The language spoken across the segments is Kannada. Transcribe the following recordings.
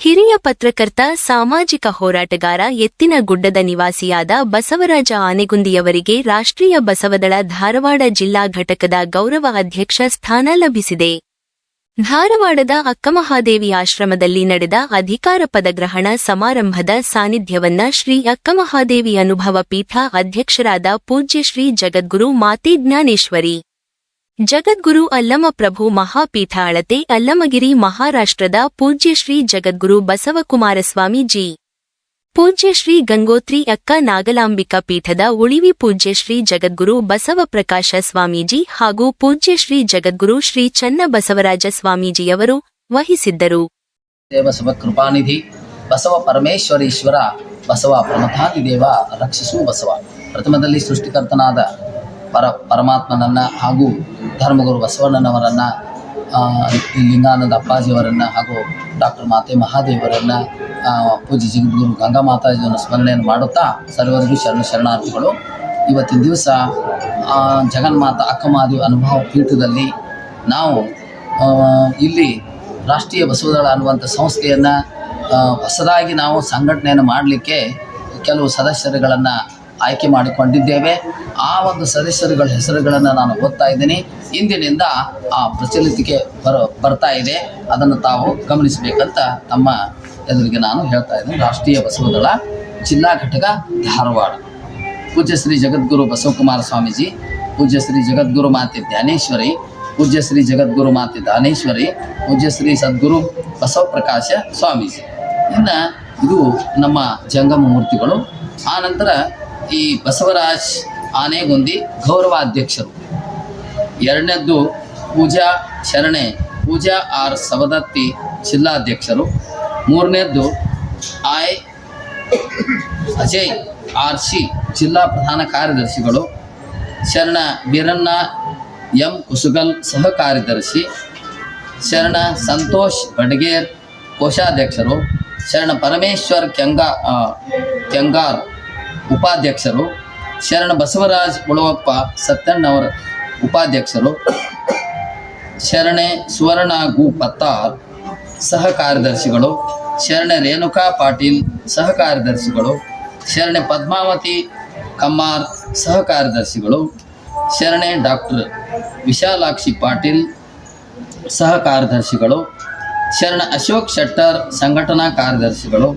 ಹಿರಿಯ ಪತ್ರಕರ್ತ, ಸಾಮಾಜಿಕ ಹೋರಾಟಗಾರ ಎತ್ತಿನಗುಡ್ಡದ ನಿವಾಸಿಯಾದ ಬಸವರಾಜ ಆನೆಗುಂದಿಯವರಿಗೆ ರಾಷ್ಟ್ರೀಯ ಬಸವದಳ ಧಾರವಾಡ ಜಿಲ್ಲಾ ಘಟಕದ ಗೌರವ ಅಧ್ಯಕ್ಷ ಸ್ಥಾನ ಲಭಿಸಿದೆ. ಧಾರವಾಡದ ಅಕ್ಕಮಹಾದೇವಿ ಆಶ್ರಮದಲ್ಲಿ ನಡೆದ ಅಧಿಕಾರ ಪದಗ್ರಹಣ ಸಮಾರಂಭದ ಸಾನ್ನಿಧ್ಯವನ್ನ ಶ್ರೀ ಅಕ್ಕಮಹಾದೇವಿ ಅನುಭವ ಪೀಠ ಅಧ್ಯಕ್ಷರಾದ ಪೂಜ್ಯ ಶ್ರೀ ಜಗದ್ಗುರು ಮಾತೆ ಜ್ಞಾನೇಶ್ವರಿ ಜಗದ್ಗುರು ಅಲ್ಲಮಪ್ರಭು ಮಹಾಪೀಠ ಅಳತೆ ಅಲ್ಲಮಗಿರಿ ಮಹಾರಾಷ್ಟ್ರದ ಪೂಜ್ಯ ಶ್ರೀ ಜಗದ್ಗುರು ಬಸವಕುಮಾರ ಸ್ವಾಮೀಜಿ ಪೂಜ್ಯ ಶ್ರೀ ಗಂಗೋತ್ರಿ ಅಕ್ಕ ನಾಗಲಾಂಬಿಕಾ ಪೀಠದ ಉಳಿವಿ ಪೂಜ್ಯ ಶ್ರೀ ಜಗದ್ಗುರು ಬಸವಪ್ರಕಾಶ ಸ್ವಾಮೀಜಿ ಹಾಗೂ ಪೂಜ್ಯ ಶ್ರೀ ಜಗದ್ಗುರು ಶ್ರೀ ಚನ್ನಬಸವರಾಜ ಸ್ವಾಮೀಜಿಯವರು ವಹಿಸಿದ್ದರು. ದೇವ ಕೃಪಾನಿಧಿ, ಬಸವ ಪರಮೇಶ್ವರೀಶ್ವರ, ಬಸವ ದೇವ ರಕ್ಷಿಸು ಬಸವ. ಪ್ರಥಮದಲ್ಲಿ ಸೃಷ್ಟಿಕರ್ತನಾದ ಪರ, ಪರಮಾತ್ಮನನ್ನು ಹಾಗೂ ಧರ್ಮಗುರು ಬಸವಣ್ಣನವರನ್ನು ಲಿಂಗಾನಂದ ಅಪ್ಪಾಜಿಯವರನ್ನು ಹಾಗೂ ಡಾಕ್ಟರ್ ಮಾತೆ ಮಹಾದೇವರನ್ನು ಪೂಜೆ ಜಗದ್ಗುರು ಗಂಗಾ ಮಾತಾಜಿಯನ್ನು ಸ್ಮರಣೆಯನ್ನು ಮಾಡುತ್ತಾ ಸರ್ವರಿಗೂ ಶರಣ ಶರಣಾರ್ಥಿಗಳು. ಇವತ್ತಿನ ದಿವಸ ಜಗನ್ಮಾತ ಅಕ್ಕಮಹಾದೇವಿ ಅನುಭವ ಪೀಠದಲ್ಲಿ ನಾವು ಇಲ್ಲಿ ರಾಷ್ಟ್ರೀಯ ಬಸವದಳ ಅನ್ನುವಂಥ ಸಂಸ್ಥೆಯನ್ನು ಹೊಸದಾಗಿ ನಾವು ಸಂಘಟನೆಯನ್ನು ಮಾಡಲಿಕ್ಕೆ ಕೆಲವು ಸದಸ್ಯರುಗಳನ್ನು ಆಯ್ಕೆ ಮಾಡಿಕೊಂಡಿದ್ದೇವೆ. ಆ ಒಂದು ಸದಸ್ಯರುಗಳ ಹೆಸರುಗಳನ್ನು ನಾನು ಓದ್ತಾ ಇದ್ದೀನಿ. ಇಂದಿನಿಂದ ಆ ಪ್ರಚಲಿತಿಗೆ ಬರ, ಬರ್ತಾ ಇದೆ. ಅದನ್ನು ತಾವು ಗಮನಿಸಬೇಕಂತ ತಮ್ಮ ಎದುರಿಗೆ ನಾನು ಹೇಳ್ತಾ ಇದ್ದೀನಿ. ರಾಷ್ಟ್ರೀಯ ಬಸವದಳ, ಜಿಲ್ಲಾ ಘಟಕ, ಧಾರವಾಡ. ಪೂಜ್ಯ ಶ್ರೀ ಜಗದ್ಗುರು ಬಸವಕುಮಾರ ಸ್ವಾಮೀಜಿ, ಪೂಜ್ಯ ಶ್ರೀ ಜಗದ್ಗುರು ಮಾತೆ ಜ್ಞಾನೇಶ್ವರಿ, ಪೂಜ್ಯ ಶ್ರೀ ಜಗದ್ಗುರು ಮಾತೆ ದಾನೇಶ್ವರಿ, ಪೂಜ್ಯ ಶ್ರೀ ಸದ್ಗುರು ಬಸವಪ್ರಕಾಶ ಸ್ವಾಮೀಜಿ. ಇನ್ನು ಇದು ನಮ್ಮ ಜಂಗಮ ಮೂರ್ತಿಗಳು. ಆನಂತರ ನಂತರ ಈ ಬಸವರಾಜ್ ಆನೆಗೊಂದಿ ಗೌರವಾಧ್ಯಕ್ಷರು. ಎರಡನೇದ್ದು ಪೂಜಾ ಶರಣೆ, ಪೂಜಾ ಆರ್ ಸವದತ್ತಿ ಜಿಲ್ಲಾಧ್ಯಕ್ಷರು. ಮೂರನೇದ್ದು ಐ ಅಜಯ್ ಆರ್ ಸಿ ಜಿಲ್ಲಾ ಪ್ರಧಾನ ಕಾರ್ಯದರ್ಶಿಗಳು. ಶರಣ ವೀರಣ್ಣ ಎಂ ಕುಸುಗಲ್ ಸಹ ಕಾರ್ಯದರ್ಶಿ. ಶರಣ ಸಂತೋಷ್ ಬಡ್ಗೇರ್ ಕೋಶಾಧ್ಯಕ್ಷರು. ಶರಣ ಪರಮೇಶ್ವರ್ ಕೆಂಗಾ ಕೆಂಗಾರ್ ಉಪಾಧ್ಯಕ್ಷರು. ಶರಣ ಬಸವರಾಜ್ ಉಳವಪ್ಪ ಸತ್ಯಣ್ಣವರ ಉಪಾಧ್ಯಕ್ಷರು. ಶರಣೆ ಸುವರ್ಣ ಗು ಪತ್ತಾರ್ ಸಹ ಕಾರ್ಯದರ್ಶಿಗಳು ಶರಣೆ ರೇಣುಕಾ ಪಾಟೀಲ್ ಸಹ ಕಾರ್ಯದರ್ಶಿಗಳು ಶರಣೆ ಪದ್ಮಾವತಿ ಕಮ್ಮಾರ್ ಸಹ ಕಾರ್ಯದರ್ಶಿಗಳು ಶರಣೆ ಡಾಕ್ಟರ್ ವಿಶಾಲಾಕ್ಷಿ ಪಾಟೀಲ್ ಸಹ ಕಾರ್ಯದರ್ಶಿಗಳು ಶರಣ ಅಶೋಕ್ ಶೆಟ್ಟರ್ ಸಂಘಟನಾ ಕಾರ್ಯದರ್ಶಿಗಳು.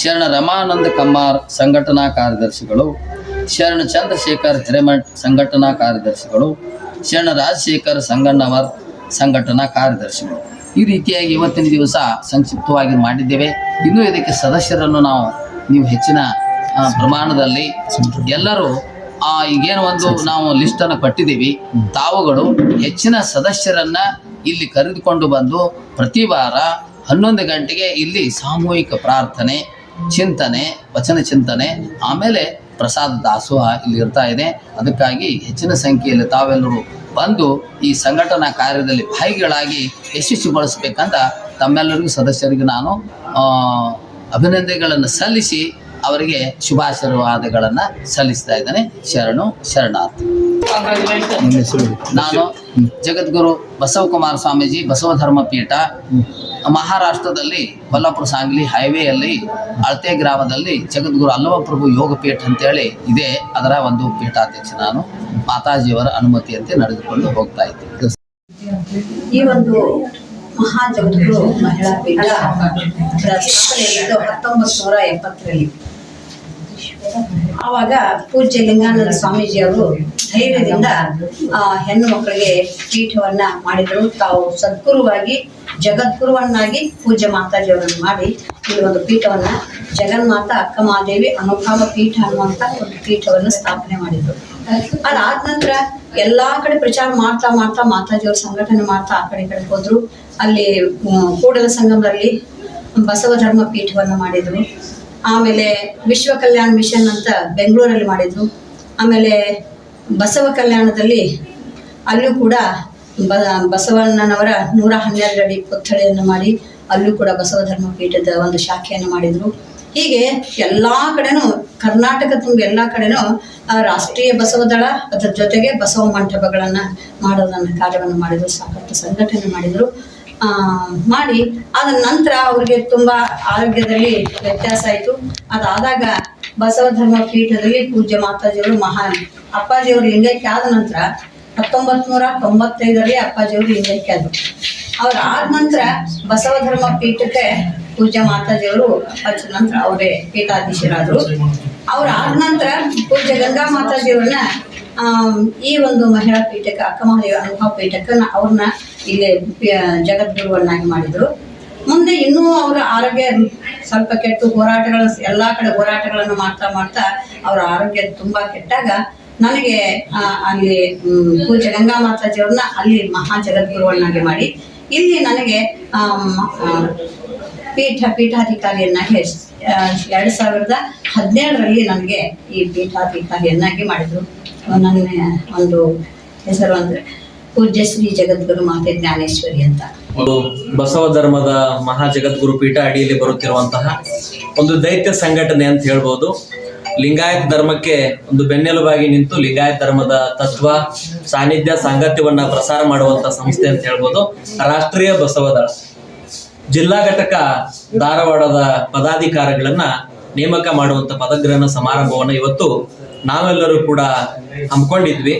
ಶರಣ ರಮಾನಂದ ಕಮ್ಮಾರ್ ಸಂಘಟನಾ ಕಾರ್ಯದರ್ಶಿಗಳು. ಶರಣ ಚಂದ್ರಶೇಖರ್ ಹಿರೇಮಠ್ ಸಂಘಟನಾ ಕಾರ್ಯದರ್ಶಿಗಳು ಶರಣ ರಾಜಶೇಖರ್ ಸಂಗಣ್ಣವರ್ ಸಂಘಟನಾ ಕಾರ್ಯದರ್ಶಿಗಳು. ಈ ರೀತಿಯಾಗಿ ಇವತ್ತಿನ ದಿವಸ ಸಂಕ್ಷಿಪ್ತವಾಗಿ ಮಾಡಿದ್ದೇವೆ. ಇನ್ನೂ ಇದಕ್ಕೆ ಸದಸ್ಯರನ್ನು ನಾವು ನೀವು ಹೆಚ್ಚಿನ ಪ್ರಮಾಣದಲ್ಲಿ ಎಲ್ಲರೂ ಆ, ಈಗೇನು ಒಂದು ನಾವು ಲಿಸ್ಟನ್ನು ಕೊಟ್ಟಿದ್ದೀವಿ. ತಾವುಗಳು ಹೆಚ್ಚಿನ ಸದಸ್ಯರನ್ನ ಇಲ್ಲಿ ಕರೆದುಕೊಂಡು ಬಂದು ಪ್ರತಿ ವಾರ ಹನ್ನೊಂದು ಗಂಟೆಗೆ ಇಲ್ಲಿ ಸಾಮೂಹಿಕ ಪ್ರಾರ್ಥನೆ ಚಿಂತನೆ ವಚನ ಚಿಂತನೆ ಆಮೇಲೆ ಪ್ರಸಾದ ದಾಸೋಹ ಇಲ್ಲಿ ಇರ್ತಾ ಇದೆ. ಅದಕ್ಕಾಗಿ ಹೆಚ್ಚಿನ ಸಂಖ್ಯೆಯಲ್ಲಿ ತಾವೆಲ್ಲರೂ ಬಂದು ಈ ಸಂಘಟನಾ ಕಾರ್ಯದಲ್ಲಿ ಭಾಗಿಗಳಾಗಿ ಯಶಸ್ವಿಗೊಳಿಸ್ಬೇಕಂತ ತಮ್ಮೆಲ್ಲರಿಗೂ ಸದಸ್ಯರಿಗೆ ನಾನು ಅಭಿನಂದನೆಗಳನ್ನು ಸಲ್ಲಿಸಿ ಅವರಿಗೆ ಶುಭಾಶೀರ್ವಾದಗಳನ್ನು ಸಲ್ಲಿಸ್ತಾ ಇದ್ದೇನೆ. ಶರಣು ಶರಣಾರ್ಥಿ. ನಾನು ಜಗದ್ಗುರು ಬಸವಕುಮಾರ ಸ್ವಾಮೀಜಿ ಬಸವಧರ್ಮ ಪೀಠ ಮಹಾರಾಷ್ಟ್ರದಲ್ಲಿ ಕೊಲ್ಲಾಪುರ ಸಾಂಗ್ಲಿ ಹೈವೇಯಲ್ಲಿ ಅಳತೆ ಗ್ರಾಮದಲ್ಲಿ ಜಗದ್ಗುರು ಅಲ್ಲಮಪ್ರಭು ಯೋಗ ಪೀಠ ಅಂತೇಳಿ ಇದೆ. ಅದರ ಒಂದು ಪೀಠಾಧ್ಯಕ್ಷ ನಾನು. ಮಾತಾಜಿಯವರ ಅನುಮತಿಯಂತೆ ನಡೆದುಕೊಂಡು ಹೋಗ್ತಾ ಇದ್ದೆ. ಈ ಒಂದು ಮಹಾ ಜಗದ್ಗುರು ಮಹಿಳಾ ಪೀಠ ಹತ್ತೊಂಬತ್ತು ನೂರ ಎಪ್ಪತ್ತರಲ್ಲಿ. ಆವಾಗ ಪೂಜ್ಯ ಲಿಂಗಾನಂದ ಸ್ವಾಮೀಜಿಯವರು ಧೈರ್ಯದಿಂದ ಆ, ಹೆಣ್ಣು ಮಕ್ಕಳಿಗೆ ಪೀಠವನ್ನ ಮಾಡಿದರು. ತಾವು ಸದ್ಗುರುವಾಗಿ ಜಗದ್ಗುರುವನ್ನಾಗಿ ಪೂಜ್ಯ ಮಾತಾಜಿಯವರನ್ನು ಮಾಡಿ ಇಲ್ಲಿ ಒಂದು ಪೀಠವನ್ನ ಜಗನ್ಮಾತ ಅಕ್ಕ ಮಹಾದೇವಿ ಅನುಭವ ಪೀಠ ಅನ್ನುವಂತ ಒಂದು ಪೀಠವನ್ನು ಸ್ಥಾಪನೆ ಮಾಡಿದ್ರು. ಅದಾದ ನಂತರ ಎಲ್ಲಾ ಕಡೆ ಪ್ರಚಾರ ಮಾಡ್ತಾ ಮಾಡ್ತಾ ಮಾತಾಜಿಯವರು ಸಂಘಟನೆ ಮಾಡ್ತಾ ಆ ಕಡೆ ಈ ಕಡೆ ಹೋದ್ರು. ಅಲ್ಲಿ ಕೂಡಲ ಸಂಗಮದಲ್ಲಿ ಬಸವ ಧರ್ಮ ಪೀಠವನ್ನು ಮಾಡಿದ್ರು. ಆಮೇಲೆ ವಿಶ್ವ ಕಲ್ಯಾಣ ಮಿಷನ್ ಅಂತ ಬೆಂಗಳೂರಲ್ಲಿ ಮಾಡಿದ್ರು. ಆಮೇಲೆ ಬಸವ ಕಲ್ಯಾಣದಲ್ಲಿ ಅಲ್ಲೂ ಕೂಡ ಬ, ಬಸವಣ್ಣನವರ ನೂರ ಹನ್ನೆರಡು ಅಡಿ ಪುತ್ಥಳಿಯನ್ನು ಮಾಡಿ ಅಲ್ಲೂ ಕೂಡ ಬಸವ ಧರ್ಮ ಪೀಠದ ಒಂದು ಶಾಖೆಯನ್ನು ಮಾಡಿದ್ರು. ಹೀಗೆ ಎಲ್ಲ ಕಡೆನೂ ಕರ್ನಾಟಕ ತುಂಬ ಎಲ್ಲ ಕಡೆನೂ ರಾಷ್ಟ್ರೀಯ ಬಸವ ದಳ ಅದರ ಜೊತೆಗೆ ಬಸವ ಮಂಟಪಗಳನ್ನು ಮಾಡೋದನ್ನ ಕಾರ್ಯವನ್ನು ಮಾಡಿದ್ರು, ಸಾಕಷ್ಟು ಸಂಘಟನೆ ಮಾಡಿದ್ರು. ಮಾಡಿ. ಅದ ನಂತರ ಅವ್ರಿಗೆ ತುಂಬಾ ಆರೋಗ್ಯದಲ್ಲಿ ವ್ಯತ್ಯಾಸ ಆಯಿತು. ಅದಾದಾಗ ಬಸವ ಧರ್ಮ ಪೀಠದಲ್ಲಿ ಪೂಜ್ಯ ಮಾತಾಜಿಯವರು ಮಹಾನ್. ಅಪ್ಪಾಜಿಯವರು ಲಿಂಗೈಕ್ಯ ಆದ ನಂತರ ಹತ್ತೊಂಬತ್ ನೂರ ತೊಂಬತ್ತೈದರಲ್ಲಿ ಅಪ್ಪಾಜಿಯವರು ಲಿಂಗೈಕ್ಯ ಆದ್ರು. ಅವ್ರ ಆದ ನಂತರ ಬಸವ ಧರ್ಮ ಪೀಠಕ್ಕೆ ಪೂಜ್ಯ ಮಾತಾಜಿಯವರು ಹಚ್ಚ ನಂತರ ಅವರೇ ಪೀಠಾಧೀಶರಾದರು. ಅವ್ರ ಆದ ನಂತರ ಪೂಜ್ಯ ಗಂಗಾ ಮಾತಾಜಿಯವ್ರನ್ನ ಈ ಒಂದು ಮಹಿಳಾ ಪೀಠಕ ಅಕ್ಕಮಹಾದೇವಿ ಅನುಭವ ಪೀಠಕ್ಕನ್ನ ಅವ್ರನ್ನ ಇಲ್ಲಿ ಜಗದ್ಗುರುವನ್ನಾಗಿ ಮಾಡಿದ್ರು. ಮುಂದೆ ಇನ್ನೂ ಅವರ ಆರೋಗ್ಯ ಸ್ವಲ್ಪ ಕೆಟ್ಟು ಹೋರಾಟಗಳ, ಎಲ್ಲಾ ಕಡೆ ಹೋರಾಟಗಳನ್ನು ಮಾಡ್ತಾ ಮಾಡ್ತಾ ಅವರ ಆರೋಗ್ಯ ತುಂಬಾ ಕೆಟ್ಟಾಗ ನನಗೆ ಅಲ್ಲಿ ಪೂಜೆ ಗಂಗಾ ಮಾತಾಜಿಯವ್ರನ್ನ ಅಲ್ಲಿ ಮಹಾ ಜಗದ್ಗುರುವನ್ನಾಗಿ ಮಾಡಿ. ಇಲ್ಲಿ ನನಗೆ ಪೀಠ, ಪೀಠಾಧಿಕಾರಿಯನ್ನಾಗಿ ಎರಡ್ ಸಾವಿರದ ಹದಿನೇಳರಲ್ಲಿ ನನಗೆ ಈ ಪೀಠಾಧಿಕಾರಿಯನ್ನಾಗಿ ಮಾಡಿದ್ರು. ನನ್ನ ಒಂದು ಹೆಸರು ಅಂದ್ರೆ ಪೂಜ್ಯಶ್ರೀ ಜಗದ್ಗುರು ಮಾತೆ ಜ್ಞಾನೇಶ್ವರಿ ಅಂತ. ಬಸವ ಧರ್ಮದ ಮಹಾ ಜಗದ್ಗುರು ಪೀಠ ಅಡಿಯಲ್ಲಿ ಬರುತ್ತಿರುವಂತಹ ಒಂದು ದೈತ್ಯ ಸಂಘಟನೆ ಅಂತ ಹೇಳ್ಬೋದು. ಲಿಂಗಾಯತ್ ಧರ್ಮಕ್ಕೆ ಒಂದು ಬೆನ್ನೆಲುಬಾಗಿ ನಿಂತು ಲಿಂಗಾಯತ್ ಧರ್ಮದ ತತ್ವ, ಸಾನ್ನಿಧ್ಯ, ಸಾಂಗತ್ಯವನ್ನ ಪ್ರಸಾರ ಮಾಡುವಂತ ಸಂಸ್ಥೆ ಅಂತ ಹೇಳ್ಬೋದು. ರಾಷ್ಟ್ರೀಯ ಬಸವ ದಳ. ಜಿಲ್ಲಾ ಘಟಕ ಧಾರವಾಡದ ಪದಾಧಿಕಾರಿಗಳನ್ನ ನೇಮಕ ಮಾಡುವಂತ ಪದಗ್ರಹಣ ಸಮಾರಂಭವನ್ನು ಇವತ್ತು ನಾವೆಲ್ಲರೂ ಕೂಡ ಹಮ್ಮಿಕೊಂಡಿದ್ವಿ.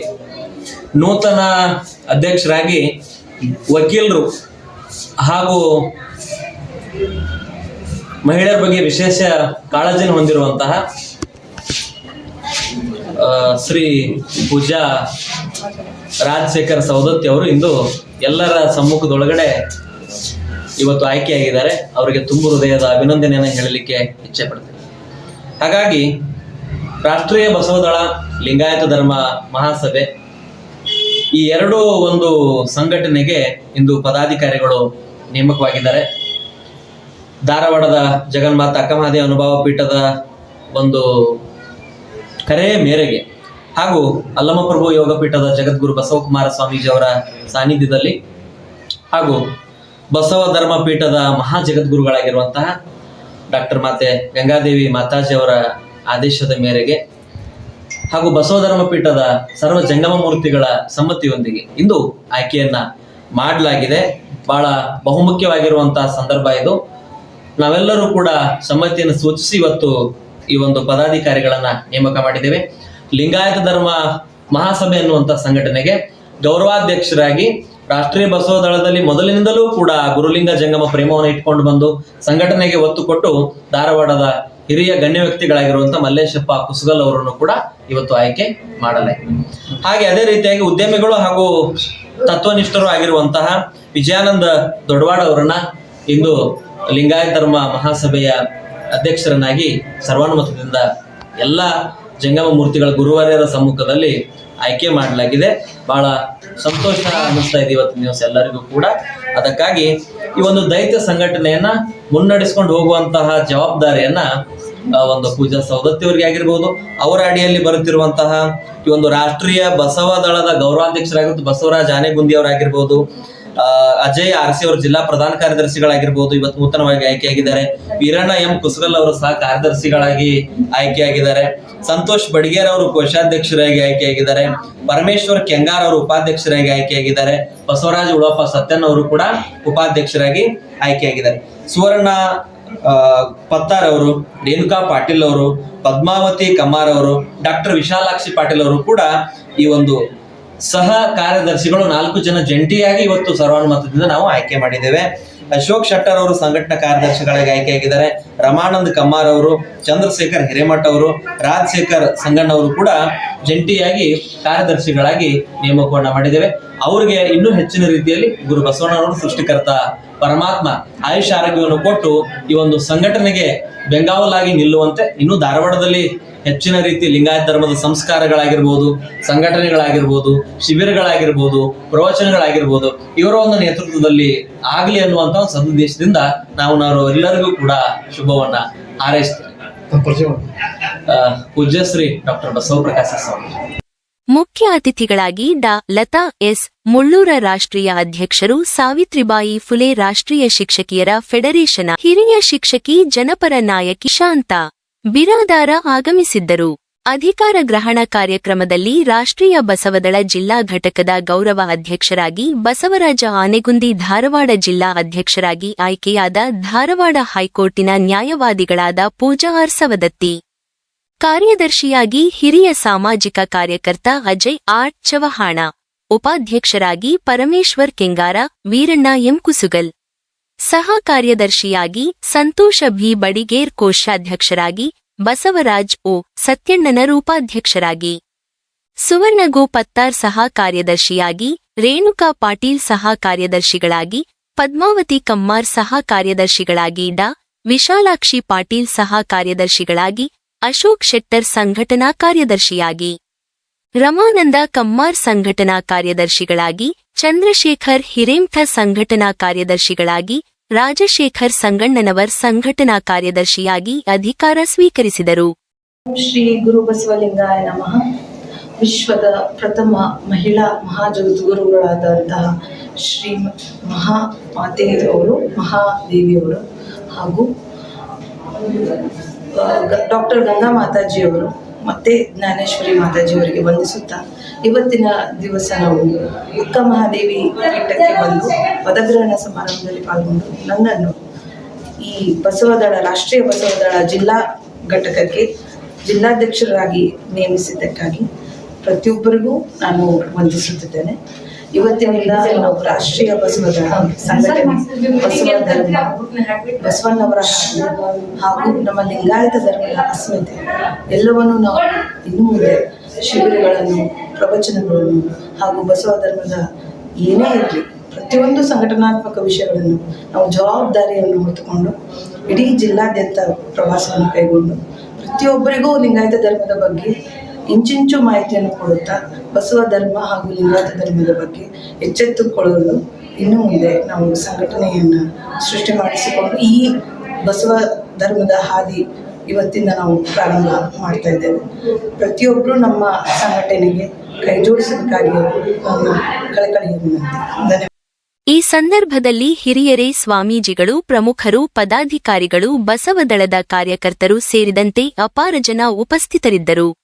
ನೂತನ ಅಧ್ಯಕ್ಷರಾಗಿ ವಕೀಲರು ಹಾಗೂ ಮಹಿಳೆಯರ ಬಗ್ಗೆ ವಿಶೇಷ ಕಾಳಜಿನ ಹೊಂದಿರುವಂತಹ ಶ್ರೀ ಪೂಜಾ ರಾಜಶೇಖರ್ ಸವದತ್ತಿ ಅವರು ಇಂದು ಎಲ್ಲರ ಸಮ್ಮುಖದೊಳಗಡೆ ಇವತ್ತು ಆಯ್ಕೆಯಾಗಿದ್ದಾರೆ. ಅವರಿಗೆ ತುಂಬು ಹೃದಯದ ಅಭಿನಂದನೆಯನ್ನು ಹೇಳಲಿಕ್ಕೆ ಇಚ್ಛೆ ಪಡ್ತೇನೆ ಹಾಗಾಗಿ ರಾಷ್ಟ್ರೀಯ ಬಸವದಳ ಲಿಂಗಾಯತ ಧರ್ಮ ಮಹಾಸಭೆ. ಈ ಎರಡು ಒಂದು ಸಂಘಟನೆಗೆ ಇಂದು ಪದಾಧಿಕಾರಿಗಳು ನೇಮಕವಾಗಿದ್ದಾರೆ. ಧಾರವಾಡದ ಜಗನ್ಮಾತ ಅಕ್ಕಮಹಾದಿ ಅನುಭವ ಪೀಠದ ಒಂದು ಕರೆ ಮೇರೆಗೆ ಹಾಗೂ ಅಲ್ಲಮಪ್ರಭು ಯೋಗ ಪೀಠದ ಜಗದ್ಗುರು ಬಸವಕುಮಾರ ಸ್ವಾಮೀಜಿ ಅವರ ಸಾನ್ನಿಧ್ಯದಲ್ಲಿ ಹಾಗೂ ಬಸವ ಧರ್ಮ ಪೀಠದ ಮಹಾ ಜಗದ್ಗುರುಗಳಾಗಿರುವಂತಹ ಡಾಕ್ಟರ್ ಮಾತೆ ಗಂಗಾದೇವಿ ಮಾತಾಜಿ ಅವರ ಆದೇಶದ ಮೇರೆಗೆ ಹಾಗೂ ಬಸವಧರ್ಮ ಪೀಠದ ಸರ್ವ ಜಂಗಮ ಮೂರ್ತಿಗಳ ಸಮ್ಮತಿಯೊಂದಿಗೆ ಇಂದು ಆಯ್ಕೆಯನ್ನ ಮಾಡಲಾಗಿದೆ. ಬಹಳ ಬಹುಮುಖ್ಯವಾಗಿರುವಂತಹ ಸಂದರ್ಭ ಇದು. ನಾವೆಲ್ಲರೂ ಕೂಡ ಸಮ್ಮತಿಯನ್ನು ಸೂಚಿಸಿ ಇವತ್ತು ಈ ಒಂದು ಪದಾಧಿಕಾರಿಗಳನ್ನ ನೇಮಕ ಮಾಡಿದ್ದೇವೆ. ಲಿಂಗಾಯತ ಧರ್ಮ ಮಹಾಸಭೆ ಅನ್ನುವಂತ ಸಂಘಟನೆಗೆ ಗೌರವಾಧ್ಯಕ್ಷರಾಗಿ ರಾಷ್ಟ್ರೀಯ ಬಸವ ದಳದಲ್ಲಿ ಮೊದಲಿನಿಂದಲೂ ಕೂಡ ಗುರುಲಿಂಗ ಜಂಗಮ ಪ್ರೇಮವನ್ನು ಇಟ್ಕೊಂಡು ಬಂದು ಸಂಘಟನೆಗೆ ಒತ್ತು ಕೊಟ್ಟು ಧಾರವಾಡದ ಹಿರಿಯ ಗಣ್ಯ ವ್ಯಕ್ತಿಗಳಾಗಿರುವಂತಹ ಮಲ್ಲೇಶಪ್ಪ ಕುಸುಗಲ್ ಅವರನ್ನು ಕೂಡ ಇವತ್ತು ಆಯ್ಕೆ ಮಾಡಲಾಯಿತು. ಹಾಗೆ ಅದೇ ರೀತಿಯಾಗಿ ಉದ್ಯಮಿಗಳು ಹಾಗೂ ತತ್ವನಿಷ್ಠರು ಆಗಿರುವಂತಹ ವಿಜಯಾನಂದ ದೊಡ್ವಾಡ್ ಅವರನ್ನ ಇಂದು ಲಿಂಗಾಯತ ಧರ್ಮ ಮಹಾಸಭೆಯ ಅಧ್ಯಕ್ಷರನ್ನಾಗಿ ಸರ್ವಾನುಮತದಿಂದ ಎಲ್ಲ ಜಂಗಮ ಮೂರ್ತಿಗಳ ಗುರುವಾರ್ಯರ ಸಮ್ಮುಖದಲ್ಲಿ ಆಯ್ಕೆ ಮಾಡಲಾಗಿದೆ. ಬಹಳ ಸಂತೋಷ ಅನ್ನಿಸ್ತಾ ಇದೆ ಇವತ್ತು ನ್ಯೂಸ್ ಎಲ್ಲರಿಗೂ ಕೂಡ. ಅದಕ್ಕಾಗಿ ಈ ಒಂದು ದೈತ್ಯ ಸಂಘಟನೆಯನ್ನ ಮುನ್ನಡೆಸ್ಕೊಂಡು ಹೋಗುವಂತಹ ಜವಾಬ್ದಾರಿಯನ್ನ ಒಂದು ಪೂಜಾ ಸೌದತ್ತಿಯವರಿಗೆ ಆಗಿರ್ಬೋದು, ಅವರ ಅಡಿಯಲ್ಲಿ ಬರುತ್ತಿರುವಂತಹ ಈ ಒಂದು ರಾಷ್ಟ್ರೀಯ ಬಸವ ದಳದ ಗೌರವಾಧ್ಯಕ್ಷರಾಗಿದ್ದು ಬಸವರಾಜ್ ಆನೆಗುಂದಿ ಅವರಾಗಿರ್ಬೋದು ಅಜಯ್ ಆರ್ಸಿ ಅವರು ಜಿಲ್ಲಾ ಪ್ರಧಾನ ಕಾರ್ಯದರ್ಶಿಗಳಾಗಿರ್ಬೋದು, ಇವತ್ತು ನೂತನವಾಗಿ ಆಯ್ಕೆಯಾಗಿದ್ದಾರೆ. ವೀರಣ್ಣ ಎಂ ಕುಸಗಲ್ ಅವರು ಸಹ ಕಾರ್ಯದರ್ಶಿಗಳಾಗಿ ಆಯ್ಕೆಯಾಗಿದ್ದಾರೆ. ಸಂತೋಷ್ ಬಡಿಗೇರ್ ಅವರು ಕೋಶಾಧ್ಯಕ್ಷರಾಗಿ ಆಯ್ಕೆಯಾಗಿದ್ದಾರೆ. ಪರಮೇಶ್ವರ್ ಕೆಂಗಾರ್ ಅವರು ಉಪಾಧ್ಯಕ್ಷರಾಗಿ ಆಯ್ಕೆಯಾಗಿದ್ದಾರೆ. ಬಸವರಾಜ್ ಉಳಪ್ಪ ಸತ್ಯನ್ ಅವರು ಕೂಡ ಉಪಾಧ್ಯಕ್ಷರಾಗಿ ಆಯ್ಕೆಯಾಗಿದ್ದಾರೆ. ಸುವರ್ಣ ಪತ್ತಾರ್ ಅವರು, ರೇಣುಕಾ ಪಾಟೀಲ್ ಅವರು, ಪದ್ಮಾವತಿ ಕಮ್ಮಾರ್ ಅವರು, ಡಾಕ್ಟರ್ ವಿಶಾಲಾಕ್ಷಿ ಪಾಟೀಲ್ ಅವರು ಕೂಡ ಈ ಒಂದು ಸಹ ಕಾರ್ಯದರ್ಶಿಗಳು ನಾಲ್ಕು ಜನ ಜಂಟಿಯಾಗಿ ಇವತ್ತು ಸರ್ವಾನುಮತದಿಂದ ನಾವು ಆಯ್ಕೆ ಮಾಡಿದ್ದೇವೆ. ಅಶೋಕ್ ಶೆಟ್ಟರ್ ಅವರು ಸಂಘಟನಾ ಕಾರ್ಯದರ್ಶಿಗಳಾಗಿ ಆಯ್ಕೆಯಾಗಿದ್ದಾರೆ. ರಮಾನಂದ್ ಕಮ್ಮಾರ್ ಅವರು, ಚಂದ್ರಶೇಖರ್ ಹಿರೇಮಠ ಅವರು, ರಾಜಶೇಖರ್ ಸಂಗಣ್ಣ ಅವರು ಕೂಡ ಜಂಟಿಯಾಗಿ ಕಾರ್ಯದರ್ಶಿಗಳಾಗಿ ನೇಮಕವನ್ನ ಮಾಡಿದ್ದೇವೆ. ಅವರಿಗೆ ಇನ್ನೂ ಹೆಚ್ಚಿನ ರೀತಿಯಲ್ಲಿ ಗುರು ಬಸವಣ್ಣನವರು ಸೃಷ್ಟಿಕರ್ತ ಪರಮಾತ್ಮ ಆಯುಷ್ ಆರೋಗ್ಯವನ್ನು ಕೊಟ್ಟು ಈ ಒಂದು ಸಂಘಟನೆಗೆ ಬೆಂಗಾವಲಾಗಿ ನಿಲ್ಲುವಂತೆ ಇನ್ನೂ ಧಾರವಾಡದಲ್ಲಿ ಹೆಚ್ಚಿನ ರೀತಿ ಲಿಂಗಾಯತ ಧರ್ಮದ ಸಂಸ್ಕಾರಗಳಾಗಿರ್ಬೋದು, ಸಂಘಟನೆಗಳಾಗಿರ್ಬೋದು, ಶಿಬಿರಗಳಾಗಿರ್ಬೋದು, ಪ್ರವಚನಗಳಾಗಿರ್ಬೋದು ಇವರ ಒಂದು ನೇತೃತ್ವದಲ್ಲಿ ಆಗಲಿ ಅನ್ನುವಂತ ಒಂದು ಸದುದ್ದೇಶದಿಂದ ನಾವು ನಾವು ಎಲ್ಲರಿಗೂ ಕೂಡ ಶುಭವನ್ನ ಹಾರೈಸ್ತೇವೆ. ಪೂಜ್ಯಶ್ರೀ ಡಾಕ್ಟರ್ ಬಸವಪ್ರಕಾಶ ಸ್ವಾಮಿ. ಮುಖ್ಯ ಅತಿಥಿಗಳಾಗಿ ಡಾ. ಲತಾ ಎಸ್. ಮುಳ್ಳೂರ ರಾಷ್ಟ್ರೀಯ ಅಧ್ಯಕ್ಷರು ಸಾವಿತ್ರಿಬಾಯಿ ಫುಲೆ ರಾಷ್ಟ್ರೀಯ ಶಿಕ್ಷಕಿಯರ ಫೆಡರೇಷನ್ ಹಿರಿಯ ಶಿಕ್ಷಕಿ ಜನಪರ ನಾಯಕಿ ಶಾಂತ. ಬಿರಾದಾರ ಆಗಮಿಸಿದ್ದರು. ಅಧಿಕಾರ ಗ್ರಹಣ ಕಾರ್ಯಕ್ರಮದಲ್ಲಿ ರಾಷ್ಟ್ರೀಯ ಬಸವದಳ ಜಿಲ್ಲಾ ಘಟಕದ ಗೌರವ ಅಧ್ಯಕ್ಷರಾಗಿ ಬಸವರಾಜ ಆನೆಗುಂದಿ ಧಾರವಾಡ ಜಿಲ್ಲಾ ಅಧ್ಯಕ್ಷರಾಗಿ ಆಯ್ಕೆಯಾದ ಧಾರವಾಡ ಹೈಕೋರ್ಟಿನ ನ್ಯಾಯವಾದಿಗಳಾದ ಪೂಜಾ ಅರ್ಸವದತ್ತಿ ಕಾರ್ಯದರ್ಶಿಯಾಗಿ ಹಿರಿಯ ಸಾಮಾಜಿಕ ಕಾರ್ಯಕರ್ತ ಅಜಯ್ ಆರ್ ಚವಹಾಣ. ಉಪಾಧ್ಯಕ್ಷರಾಗಿ ಪರಮೇಶ್ವರ್ ಕೆಂಗಾರ, ವೀರಣ್ಣ ಎಂ ಕುಸುಗಲ್. ಸಹ ಕಾರ್ಯದರ್ಶಿಯಾಗಿ ಸಂತೋಷ ಭಿ ಬಡಿಗೇರ್ ಕೋಶಾಧ್ಯಕ್ಷರಾಗಿ ಬಸವರಾಜ್ ಓ ಸತ್ಯಣ್ಣನ ರೂಪಾಧ್ಯಕ್ಷರಾಗಿ. ಸುವರ್ಣಗೋ ಪತ್ತಾರ್ ಸಹ ಕಾರ್ಯದರ್ಶಿಯಾಗಿ, ರೇಣುಕಾ ಪಾಟೀಲ್ ಸಹ ಕಾರ್ಯದರ್ಶಿಗಳಾಗಿ, ಪದ್ಮಾವತಿ ಕಮ್ಮಾರ್ ಸಹ ಕಾರ್ಯದರ್ಶಿಗಳಾಗಿ ಡಾ ವಿಶಾಲಾಕ್ಷಿ ಪಾಟೀಲ್ ಸಹ ಕಾರ್ಯದರ್ಶಿಗಳಾಗಿ, ಅಶೋಕ್ ಶೆಟ್ಟರ್ ಸಂಘಟನಾ ಕಾರ್ಯದರ್ಶಿಯಾಗಿ. ರಮಾನಂದ ಕಮ್ಮಾರ್ ಸಂಘಟನಾ ಕಾರ್ಯದರ್ಶಿಗಳಾಗಿ, ಚಂದ್ರಶೇಖರ್ ಹಿರೇಂಥ ಸಂಘಟನಾ ಕಾರ್ಯದರ್ಶಿಗಳಾಗಿ ರಾಜಶೇಖರ್ ಸಂಗಣ್ಣನವರ್ ಸಂಘಟನಾ ಕಾರ್ಯದರ್ಶಿಯಾಗಿ ಅಧಿಕಾರ ಸ್ವೀಕರಿಸಿದರು. ಶ್ರೀ ಗುರು ಬಸವಲಿಂಗಾಯ ನಮಃ. ವಿಶ್ವದ ಪ್ರಥಮ ಮಹಿಳಾ ಮಹಾಜಗದ್ಗುರುಗಳಾದಂತಹ ಶ್ರೀ ಮಹಾ ಮಾತೆಯವರು ಮಹಾದೇವಿಯವರು ಹಾಗೂ ಡಾಕ್ಟರ್ ಗಂಗಾ ಮಾತಾಜಿಯವರು ಮತ್ತೆ ಜ್ಞಾನೇಶ್ವರಿ ಮಾತಾಜಿಯವರಿಗೆ ವಂದಿಸುತ್ತಾ ಇವತ್ತಿನ ದಿವಸ ನಾವು ಅಕ್ಕ ಮಹಾದೇವಿ ಪೀಠಕ್ಕೆ ಬಂದು ಪದಗ್ರಹಣ ಸಮಾರಂಭದಲ್ಲಿ ಪಾಲ್ಗೊಂಡು ನನ್ನನ್ನು ಈ ಬಸವದಳ ರಾಷ್ಟ್ರೀಯ ಬಸವದಳ ಜಿಲ್ಲಾ ಘಟಕಕ್ಕೆ ಜಿಲ್ಲಾಧ್ಯಕ್ಷರಾಗಿ ನೇಮಿಸಿದ್ದಕ್ಕಾಗಿ ಪ್ರತಿಯೊಬ್ಬರಿಗೂ ನಾನು ವಂದಿಸುತ್ತಿದ್ದೇನೆ. ಇವತ್ತಿನಿಂದ ನಾವು ರಾಷ್ಟ್ರೀಯ ಬಸವದಳ ಸಂಘಟನೆ, ಬಸವ ಧರ್ಮ ಬಸವಣ್ಣವರ ಹಾಗೂ ನಮ್ಮ ಲಿಂಗಾಯತ ಧರ್ಮದ ಅಸ್ಮಿತೆ, ಎಲ್ಲವನ್ನು ನಾವು ಇನ್ನು ಮುಂದೆ ಶಿಬಿರಗಳನ್ನು ಪ್ರವಚನಗಳನ್ನು ಹಾಗೂ ಬಸವ ಧರ್ಮದ ಏನೇ ಇರಲಿ, ಪ್ರತಿಯೊಂದು ಸಂಘಟನಾತ್ಮಕ ವಿಷಯಗಳನ್ನು ನಾವು ಜವಾಬ್ದಾರಿಯನ್ನು ಹೊತ್ತುಕೊಂಡು ಇಡೀ ಜಿಲ್ಲಾದ್ಯಂತ ಪ್ರವಾಸವನ್ನು ಕೈಗೊಂಡು ಪ್ರತಿಯೊಬ್ಬರಿಗೂ ಲಿಂಗಾಯತ ಧರ್ಮದ ಬಗ್ಗೆ ಇಂಚಿಂಚು ಮಾಹಿತಿಯನ್ನು ಕೊಡುತ್ತಾ ಬಸವ ಧರ್ಮ ಹಾಗೂ ಲಿಂಗಾಯತ ಧರ್ಮದ ಬಗ್ಗೆ ಎಚ್ಚೆತ್ತುಕೊಳ್ಳಲು ಇನ್ನು ಮುಂದೆ ನಾವು ಸಂಘಟನೆಯನ್ನು ಸೃಷ್ಟಿ ಮಾಡಿಸಿಕೊಂಡು ಈ ಬಸವ ಧರ್ಮದ ಹಾದಿ ಇವತ್ತಿಂದ ನಾವು ಪ್ರಾರಂಭ ಮಾಡ್ತಾ ಇದ್ದೇವೆ. ಪ್ರತಿಯೊಬ್ಬರು ನಮ್ಮ ಸಂಘಟನೆಗೆ ಕೈ ಜೋಡಿಸಬೇಕಾಗಿ ವಿನಂತಿ ಈ ಸಂದರ್ಭದಲ್ಲಿ ಹಿರಿಯರೇ, ಸ್ವಾಮೀಜಿಗಳು, ಪ್ರಮುಖರು, ಪದಾಧಿಕಾರಿಗಳು ಬಸವದಳದ ಕಾರ್ಯಕರ್ತರು ಸೇರಿದಂತೆ ಅಪಾರ ಜನ ಉಪಸ್ಥಿತರಿದ್ದರು.